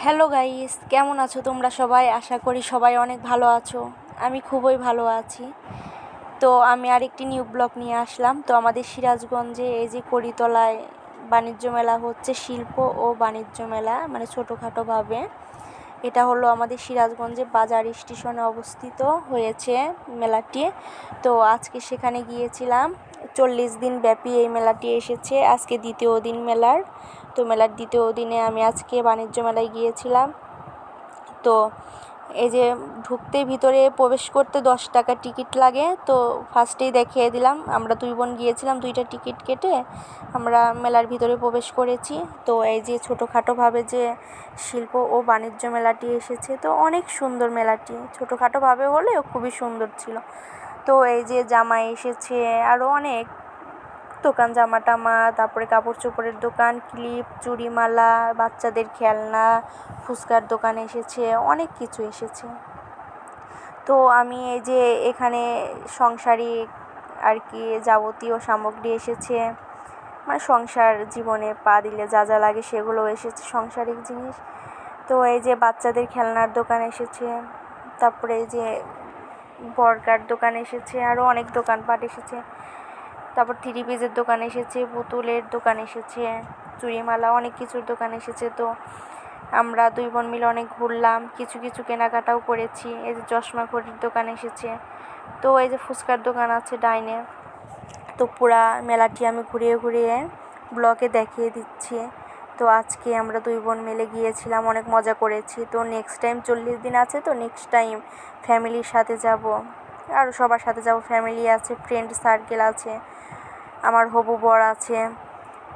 Hello guys কেমন আছো তোমরা সবাই? আশা করি সবাই অনেক ভালো আছো। আমি খুবই ভালো আছি। তো আমি আরেকটি নিউ ব্লগ নিয়ে আসলাম। তো আমাদের সিরাজগঞ্জে এই যে করিতলায় বাণিজ্য মেলা হচ্ছে, শিল্প ও বাণিজ্য মেলা মানে ছোটোখাটোভাবে এটা হলো আমাদের সিরাজগঞ্জে বাজার স্টেশনে অবস্থিত হয়েছে মেলাটি। তো আজকে সেখানে গিয়েছিলাম। চল্লিশ দিন ব্যাপী এই মেলাটি এসেছে। আজকে দ্বিতীয় দিন মেলার। তো মেলার দ্বিতীয় দিনে আমি আজকে বাণিজ্য মেলায় গিয়েছিলাম। তো এই যে ঢুকতে ভিতরে প্রবেশ করতে দশ টাকা টিকিট লাগে, তো ফার্স্টেই দেখিয়ে দিলাম, আমরা দুই বোন গিয়েছিলাম দুইটা টিকিট কেটে, আমরা মেলার ভিতরে প্রবেশ করেছি। তো এই যে ছোটোখাটোভাবে যে শিল্প ও বাণিজ্য মেলাটি এসেছে, তো অনেক সুন্দর মেলাটি। ছোটোখাটোভাবে হলেও খুবই সুন্দর ছিল। তো এই যে জামাই এসেছে, আরও অনেক দোকান জামা টামা তারপরে কাপড় চোপড়ের দোকান, ক্লিপ, চুড়িমালা, বাচ্চাদের খেলনা, ফুচকার দোকান এসেছে, অনেক কিছু এসেছে। তো আমি এই যে এখানে সংসারিক আর কি যাবতীয় সামগ্রী এসেছে মানে সংসার জীবনে পা দিলে যা যা লাগে সেগুলো এসেছে, সংসারিক জিনিস। তো এই যে বাচ্চাদের খেলনার দোকান এসেছে, তারপরে এই যে বরগার দোকান এসেছে আরও অনেক দোকানপাট এসেছে। তারপর থ্রি পিসের দোকান এসেছে, পুতুলের দোকান এসেছে, চুড়িমালা অনেক কিছুর দোকান এসেছে তো। আমরা দুই বোন মিলে অনেক ঘুরলাম, কিছু কিছু কেনাকাটাও করেছি, এই যে চশমা ঘড়ির দোকান এসেছে। তো এই যে ফুচকার দোকান আছে ডাইনে, তো পুরা মেলাটি আমি ঘুরিয়ে ঘুরিয়ে ব্লগে দেখিয়ে দিচ্ছি। তো আজকে আমরা দুই বোন মিলে গিয়েছিলাম, অনেক মজা করেছি। তো নেক্সট টাইম চল্লিশ দিন আছে তো নেক্সট টাইম ফ্যামিলির সাথে যাব। আরও সবার সাথে যাব ফ্যামিলি আছে ফ্রেন্ড সার্কেল আছে, আমার হবু বর আছে।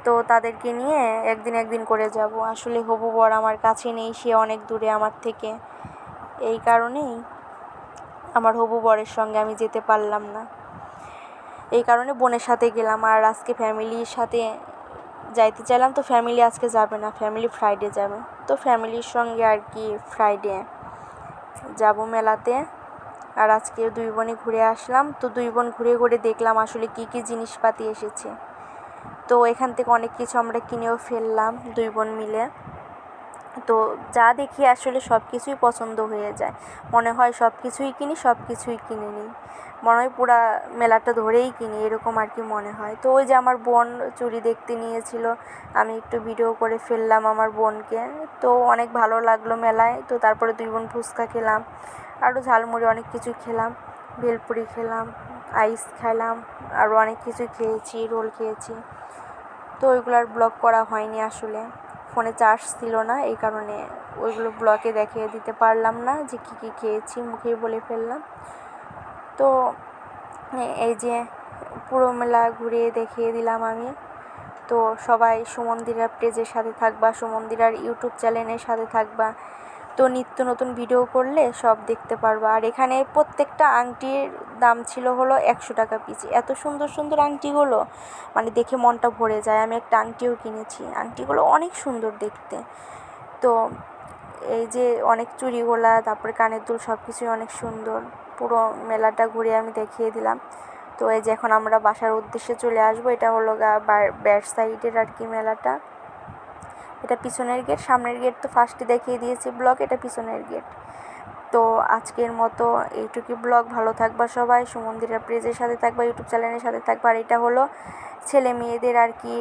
তো তাদেরকে নিয়ে একদিন একদিন করে যাব। আসলে হবু বর আমার কাছে নেই, সে অনেক দূরে আমার থেকে। এই কারণেই আমার হবু বরের সঙ্গে আমি যেতে পারলাম না। এই কারণে বোনের সাথে গেলাম আর আজকে ফ্যামিলির সাথে যাইতে চাইলাম, তো ফ্যামিলি আজকে যাবে না, ফ্যামিলি ফ্রাইডে যাবে। তো ফ্যামিলির সঙ্গে আর কি ফ্রাইডে যাব মেলাতে। আর আজকে দুই বোনই ঘুরে আসলাম। তো দুই বোন ঘুরে ঘুরে দেখলাম আসলে কী কী জিনিসপাতি এসেছে। তো এখান থেকে অনেক কিছু আমরা কিনেও ফেললাম দুই বোন মিলে। তো যা দেখি আসলে সব কিছুই পছন্দ হয়ে যায়। মনে হয় সব কিছুই কিনি সব কিছুই কিনে নিই। মনে হয় পুরা মেলাটা ধরেই কিনি, এরকম আর কি মনে হয়। তো ওই যে আমার বোন চুরি দেখতে নিয়েছিল, আমি একটু ভিডিও করে ফেললাম আমার বোনকে। তো অনেক ভালো লাগল মেলায়। তো তারপরে দুই বোন ফুচকা খেলাম। আরও ঝালমুড়ি অনেক কিছু খেলাম, ভেলপুরি খেলাম, আইস খেলাম, আরও অনেক কিছু খেয়েছি, রোল খেয়েছি। তো ওইগুলো আর ব্লগ করা হয়নি আসলে। ফোনে চার্জ ছিল না, এই কারণে ওইগুলো ব্লগে দেখিয়ে দিতে পারলাম না যে কী কী খেয়েছি, মুখেই বলে ফেললাম। তো এই যে পুরো মেলা ঘুরে দেখিয়ে দিলাম আমি। তো সবাই সুমন্দিরা পেজের সাথে থাকবা সুমন্দিরার ইউটিউব চ্যানেলের সাথে থাকবা। তো নিত্য নতুন ভিডিও করলে সব দেখতে পারবা। আর এখানে প্রত্যেকটা আংটির দাম ছিল হলো একশো টাকা পিস এত সুন্দর সুন্দর আংটিগুলো মানে দেখে মনটা ভরে যায়। আমি একটা আংটিও কিনেছি। আংটিগুলো অনেক সুন্দর দেখতে। তো এই যে অনেক চুড়িগোলা, তারপরে কানের দুল সব কিছুই অনেক সুন্দর। পুরো মেলাটা ঘুরে আমি দেখিয়ে দিলাম। তো এই যে এখন আমরা বাসার উদ্দেশ্যে চলে আসব। এটা হলো গা ব্যাট সাইডের আর কি মেলাটা। এটা পিছনের গেট, সামনের গেট তো ফার্স্টে দেখিয়ে দিয়েছি ব্লগ, এটা পিছনের গেট। তো আজকের মতো এইটুকু ব্লগ, ভালো থাকবা সবাই, সুমন্দিরা প্রেজের সাথে থাকবা, ইউটিউব চ্যানেলের সাথে থাকবা, আর এটা হলো ছেলে মেয়েদের আর কি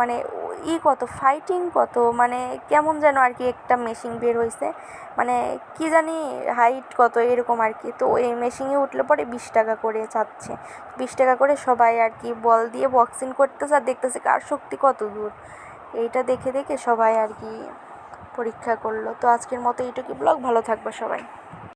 মানে ই কত ফাইটিং কত মানে কেমন যেন আর কি একটা মেশিন বের হয়েছে মানে কি জানি হাইট কত এরকম আর কি। তো এই মেশিনে উঠলে পরে বিশ টাকা করে চাচ্ছে। বিশ টাকা করে সবাই আর কি বল দিয়ে বক্সিং করতেছে আর দেখতেছে কার শক্তি কত দূর। এইটা দেখে দেখে সবাই আর কি পরীক্ষা করল। তো আজকের মতো এইটুকু ব্লগ। ভালো থাকবে সবাই।